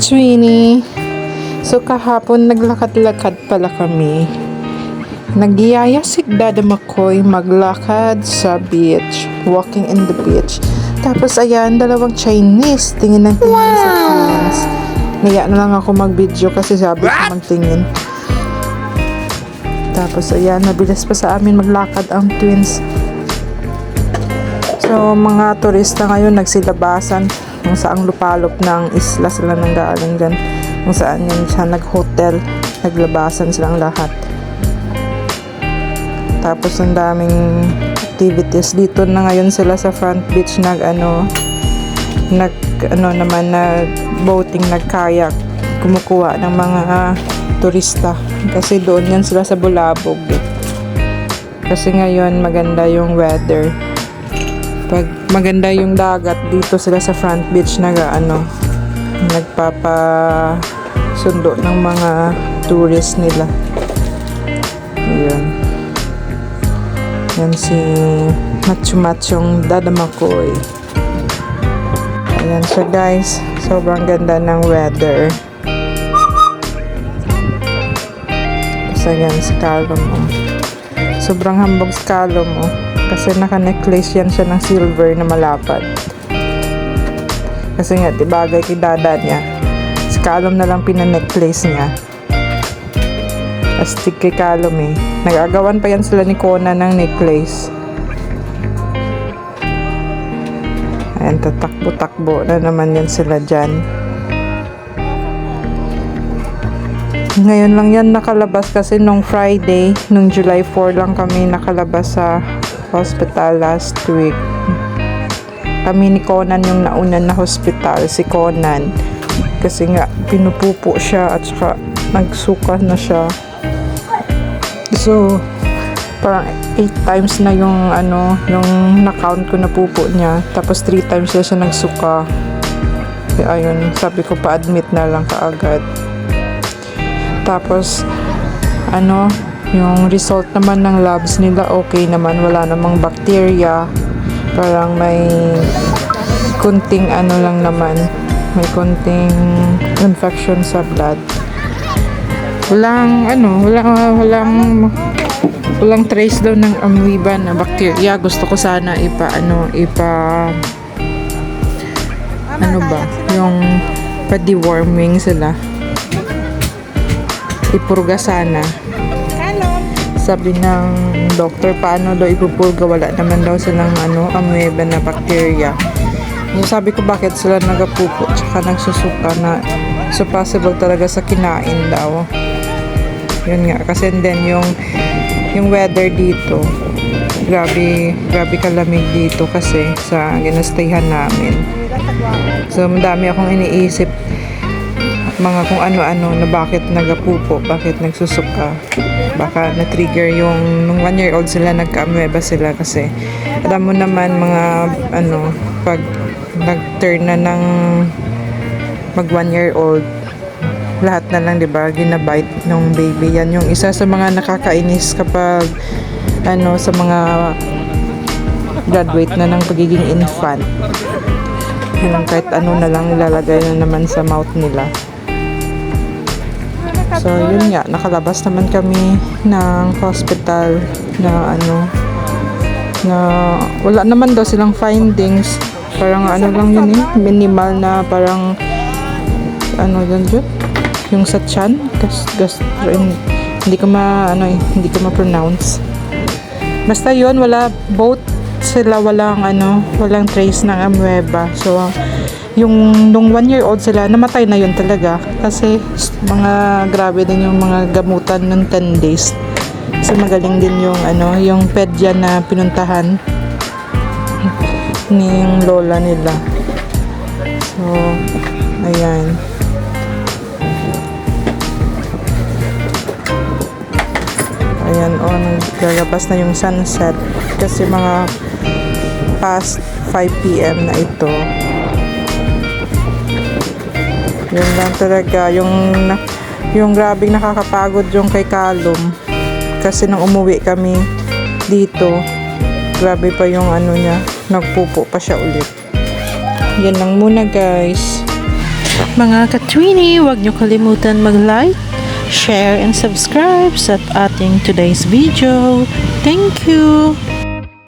Twinnie. So kahapon naglakad-lakad pala kami. Nagyaya si Dada Makoy maglakad sa beach. Walking in the beach. Tapos ayan, dalawang Chinese. Tingin ng tingin sa twins. Naya na lang ako mag-video kasi sabi ko magtingin. Tapos ayan, mabilis pa sa amin maglakad ang twins. So, mga turista ngayon nagsilabasan kung saang lupalop ng isla sila nang galing dyan. Kung saan yun siya nag-hotel. Naglabasan silang lahat. Tapos ang daming activities. Dito na ngayon sila sa front beach nag ano nag ano naman nag boating, nag kayak kumukuha ng mga turista kasi doon yan sila sa Bulabog eh. kasi ngayon maganda yung weather pag maganda yung dagat dito sila sa front beach nag ano nagpapa sundo ng mga tourist nila. Yun yan si macho machong dadamakoy. Ayan siya guys. Sobrang ganda ng weather. Tapos ayan si Calum oh. Sobrang hambog si Calum oh. kasi naka-necklace yan siya ng silver na malapad. Kasi nga tibagay kay dada niya. Si Calum na lang pinanecklace niya. Astig kay Calum eh. Nagagawan pa yan sila ni Kona ng necklace. Ayan tatakbo-takbo na naman yan sila dyan ngayon lang yan nakalabas kasi nung Friday nung July 4 lang kami nakalabas sa hospital last week kami ni Conan yung nauna na hospital, si Conan. Kasi nga, pinupupo siya at saka nagsuka na siya. So, parang 8 times na yung ano, yung na-count ko na pupo niya. Tapos 3 times na siya nagsuka. Ayun, sabi ko pa-admit na lang kaagad. Tapos, ano, yung result naman ng labs nila okay naman. Wala namang bacteria. Parang may kunting ano lang naman. May kunting infection sa blood. Walang ano walang walang walang trace daw ng amoeba na bacteria. Gusto ko sana ipa ano ipa ano ba? Yung pa deworming sila ipurga sana. Sabi ng doctor paano daw ipupulga wala naman daw silang ano amoeba na bacteria so sabi ko bakit sila nagapupo? Tsaka nagsusuka na so possible talaga sa kinain daw. Yun nga kasi then yung yung weather dito grabe grabe kalamig dito kasi sa ginastayhan namin. So madami akong iniisip mga kung ano-ano na bakit nagapupo, bakit nagsusuka. Baka na-trigger yung nung one year old sila nagka-amoeba sila kasi alam mo naman mga ano pag nag-turn na ng mag one year old lahat na lang 'di ba ginabite ng baby. Yan yung isa sa mga nakakainis kapag ano sa mga graduate na ng pagiging infant. Yung kahit ano na lang ilalagay na naman sa mouth nila So, yun nga, nakalabas naman kami ng hospital na ano, na wala naman daw silang findings. Parang ano lang yun eh, minimal na parang, ano yun yun? Yung sa chan, gas, hindi ko ma, ano eh, hindi ko ma-pronounce. Basta yun, wala, both sila walang ano, walang trace ng amoeba. So, yung nung one year old sila, namatay na yun talaga. Kasi mga grabe din yung mga gamutan ng 10 days. Kasi magaling din yung ano, yung pedya na pinuntahan ni yung lola nila. So, ayan. Oh, naglalabas na yung sunset. Kasi mga past 5 p.m. na ito yun lang talaga yung yung grabing nakakapagod yung kay Kalum kasi nung umuwi kami dito grabe pa yung ano niya nagpupo pa siya ulit yan lang muna guys Mga katwini, huwag niyo kalimutan mag-like, share, and subscribe sa ating today's video. Thank you!